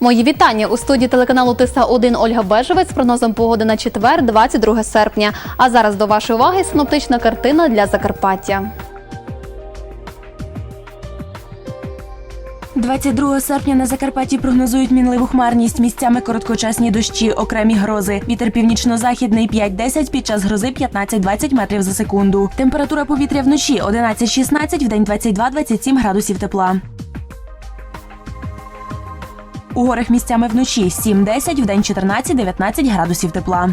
Мої вітання у студії телеканалу Тиса 1 Ольга Бежевець з прогнозом погоди на четвер, 22 серпня. А зараз до вашої уваги синоптична картина для Закарпаття. 22 серпня на Закарпатті прогнозують мінливу хмарність, місцями короткочасні дощі, окремі грози. Вітер північно-західний 5-10, під час грози 15-20 метрів за секунду. Температура повітря вночі 11-16, вдень 22-27 градусів тепла. У горах місцями вночі 7-10, вдень 14-19 градусів тепла.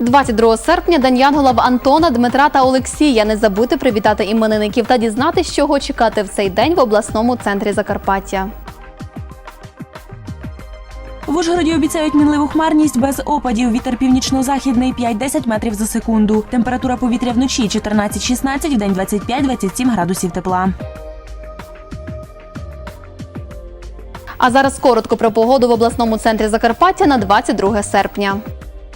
22 серпня День Янгола в Антона, Дмитра та Олексія. Не забудьте привітати іменинників та дізнатися, чого чекати в цей день в обласному центрі Закарпаття. В Ужгороді обіцяють мінливу хмарність без опадів. Вітер північно-західний 5-10 метрів за секунду. Температура повітря вночі 14-16, вдень 25-27 градусів тепла. А зараз коротко про погоду в обласному центрі Закарпаття на 22 серпня.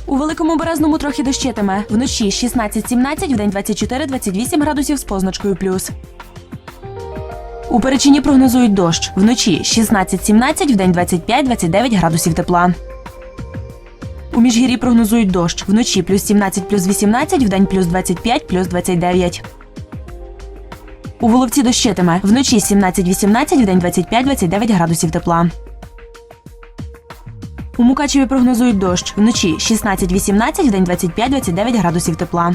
У великому березному трохи дощитиме. Вночі 16-17, вдень 24-28 градусів з позначкою плюс. У Перечині прогнозують дощ. Вночі 16-17, вдень 25-29 градусів тепла. У Міжгір'ї прогнозують дощ. Вночі плюс 17, плюс 18, вдень плюс 25, плюс 29. У Воловці дощитиме. Вночі 17-18, вдень 25-29 градусів тепла. У Мукачеві прогнозують дощ. Вночі 16-18, вдень 25-29 градусів тепла.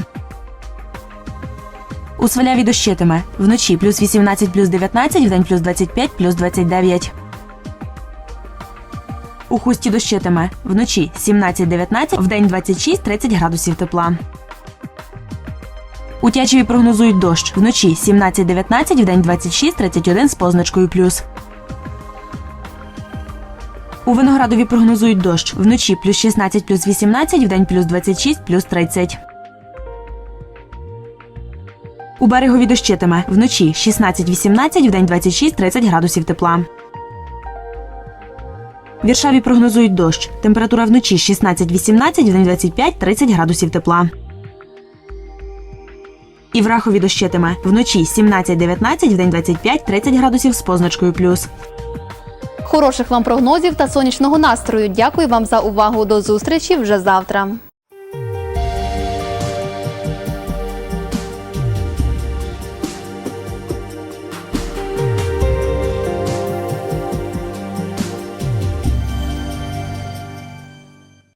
У Сваляві дощитиме. Вночі плюс 18, плюс 19, вдень плюс 25, плюс 29. У Хусті дощитиме. Вночі 17-19, вдень 26-30 градусів тепла. У Тячеві прогнозують дощ. Вночі 17-19, вдень 26-31 з позначкою плюс. У Виноградові прогнозують дощ. Вночі плюс 16, плюс 18, вдень плюс 26, плюс 30. У берегові дощитиме. Вночі 16-18, вдень 26-30 градусів тепла. В Віршаві прогнозують дощ. Температура вночі 16-18, вдень 25-30 градусів тепла. І в Рахові дощитиме. Вночі 17-19, вдень 25-30 градусів з позначкою плюс. Хороших вам прогнозів та сонячного настрою. Дякую вам за увагу. До зустрічі вже завтра.